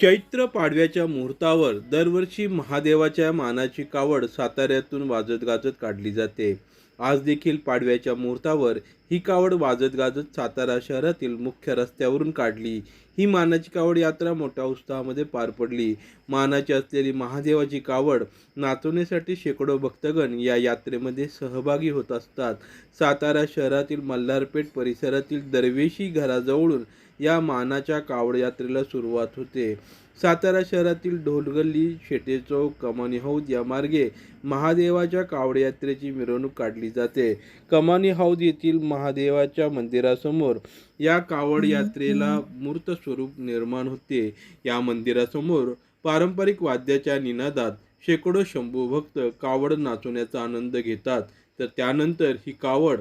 चैत्र पाडव्याच्या मुहूर्तावर दरवर्षी महादेवाच्या मानाची कावड साताऱ्यातून वाजत गाजत काढली जाते. आज देखील पाडव्याच्या मुहूर्तावर ही कावड वाजत गाजत सातारा शहरातील मुख्य रस्त्यावरून काढली. ही मानाची कावड यात्रा मोठ्या उत्साहामध्ये पार पडली. मानाची असलेली महादेवाची कावड नाचवण्यासाठी शेकडो भक्तगण या यात्रेमध्ये सहभागी होत असतात. सातारा शहरातील मल्हारपेठ परिसरातील दरवेशी घराजवळून या मानाच्या कावड यात्रेला सुरुवात होते. सातारा शहरातील ढोलगल्ली शेटे चौक कमानी हौद या मार्गे महादेवाच्या कावड यात्रेची मिरवणूक काढली जाते. कमानी हौद येथील महादेवाच्या मंदिरासमोर या कावड यात्रेला मूर्त स्वरूप निर्माण होते. या मंदिरासमोर पारंपरिक वाद्याच्या निनादात शेकडो शंभू भक्त कावड नाचवण्याचा आनंद घेतात. तर त्यानंतर ही कावड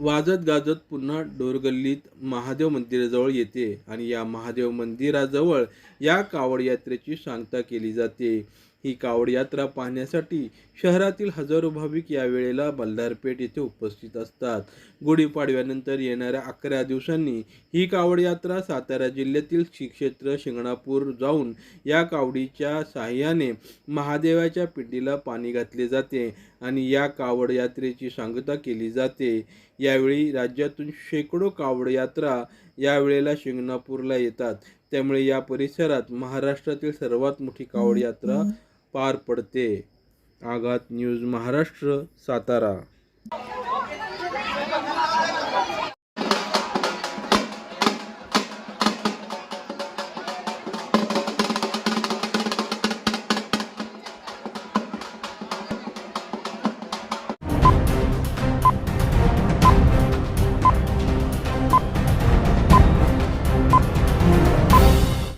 वाजत गाजत पुन्हा डोरगल्लीत महादेव मंदिराजवळ येते आणि या महादेव मंदिराजवळ या कावड यात्रेची सांगता केली जाते. ही कावड यात्रा पाहण्यासाठी शहरातील हजारो भाविक या वेळेला बल्लारपेठ येथे उपस्थित असतात. गुढीपाडव्यानंतर येणाऱ्या अकरा दिवसांनी ही कावड यात्रा सातारा जिल्ह्यातील श्री क्षेत्र शिंगणापूर जाऊन या कावडीच्या साह्याने महादेवाच्या पिंडीला पाणी घातले जाते आणि या कावड यात्रेची सांगता केली जाते. यावेळी राज्यातून शेकडो कावड यात्रा यावेळेला शिंगणापूरला येतात. त्यामुळे या परिसरात महाराष्ट्रातील सर्वात मोठी कावड यात्रा पार पडते. आघात न्यूज महाराष्ट्र सातारा.